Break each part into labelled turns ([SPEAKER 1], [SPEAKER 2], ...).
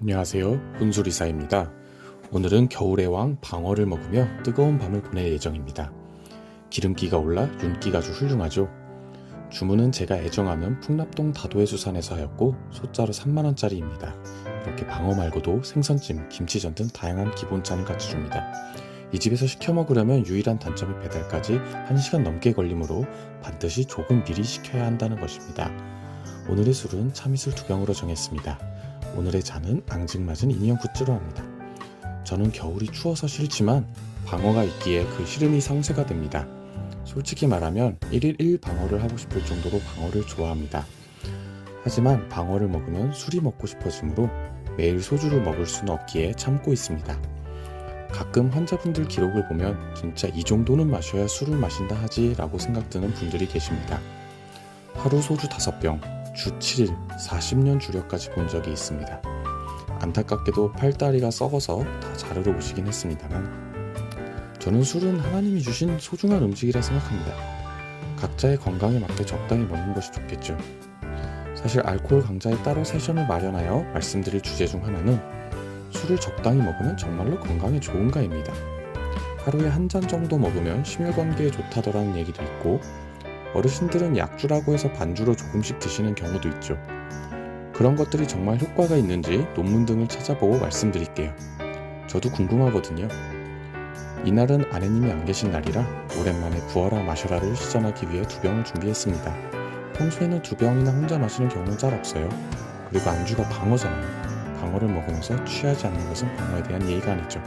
[SPEAKER 1] 안녕하세요. 혼술이사입니다. 오늘은 겨울의 왕 방어를 먹으며 뜨거운 밤을 보낼 예정입니다. 기름기가 올라 윤기가 아주 훌륭하죠. 주문은 제가 애정하는 풍납동 다도해 수산에서 하였고 소자로 3만원짜리입니다. 이렇게 방어 말고도 생선찜, 김치전 등 다양한 기본찬을 갖춰줍니다. 이 집에서 시켜 먹으려면 유일한 단점이 배달까지 1시간 넘게 걸리므로 반드시 조금 미리 시켜야 한다는 것입니다. 오늘의 술은 참이슬 두 병으로 정했습니다. 오늘의 잔은 앙증맞은 인형 굿즈로 합니다. 저는 겨울이 추워서 싫지만 방어가 있기에 그 싫음이 상쇄가 됩니다. 솔직히 말하면 1일 1 방어를 하고 싶을 정도로 방어를 좋아합니다. 하지만 방어를 먹으면 술이 먹고 싶어지므로 매일 소주를 먹을 수는 없기에 참고 있습니다. 가끔 환자분들 기록을 보면 진짜 이 정도는 마셔야 술을 마신다 하지 라고 생각드는 분들이 계십니다. 하루 소주 5병, 주 7일 40년 주력까지 본 적이 있습니다. 안타깝게도 팔다리가 썩어서 다 자르러 오시긴 했습니다만 저는 술은 하나님이 주신 소중한 음식이라 생각합니다. 각자의 건강에 맞게 적당히 먹는 것이 좋겠죠. 사실 알코올 강좌에 따로 세션을 마련하여 말씀드릴 주제 중 하나는 술을 적당히 먹으면 정말로 건강에 좋은가입니다. 하루에 한 잔 정도 먹으면 심혈관계에 좋다더라는 얘기도 있고 어르신들은 약주라고 해서 반주로 조금씩 드시는 경우도 있죠. 그런 것들이 정말 효과가 있는지 논문 등을 찾아보고 말씀드릴게요. 저도 궁금하거든요. 이날은 아내님이 안 계신 날이라 오랜만에 부어라 마셔라를 시전하기 위해 두 병을 준비했습니다. 평소에는 두 병이나 혼자 마시는 경우는 잘 없어요. 그리고 안주가 방어잖아요. 방어를 먹으면서 취하지 않는 것은 방어에 대한 예의가 아니죠.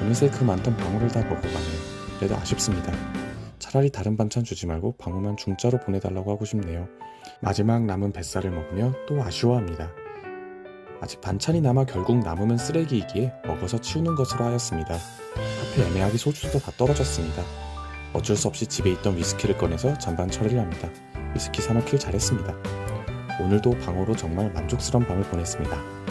[SPEAKER 1] 어느새 그 많던 방어를 다 먹어가네요. 그래도 아쉽습니다. 차라리 다른 반찬 주지 말고 방어만 중짜로 보내달라고 하고 싶네요. 마지막 남은 뱃살을 먹으며 또 아쉬워합니다. 아직 반찬이 남아 결국 남으면 쓰레기이기에 먹어서 치우는 것으로 하였습니다. 하필 애매하게 소주도 다 떨어졌습니다. 어쩔 수 없이 집에 있던 위스키를 꺼내서 잔반 처리를 합니다. 위스키 사놓길 잘했습니다. 오늘도 방어로 정말 만족스러운 밤을 보냈습니다.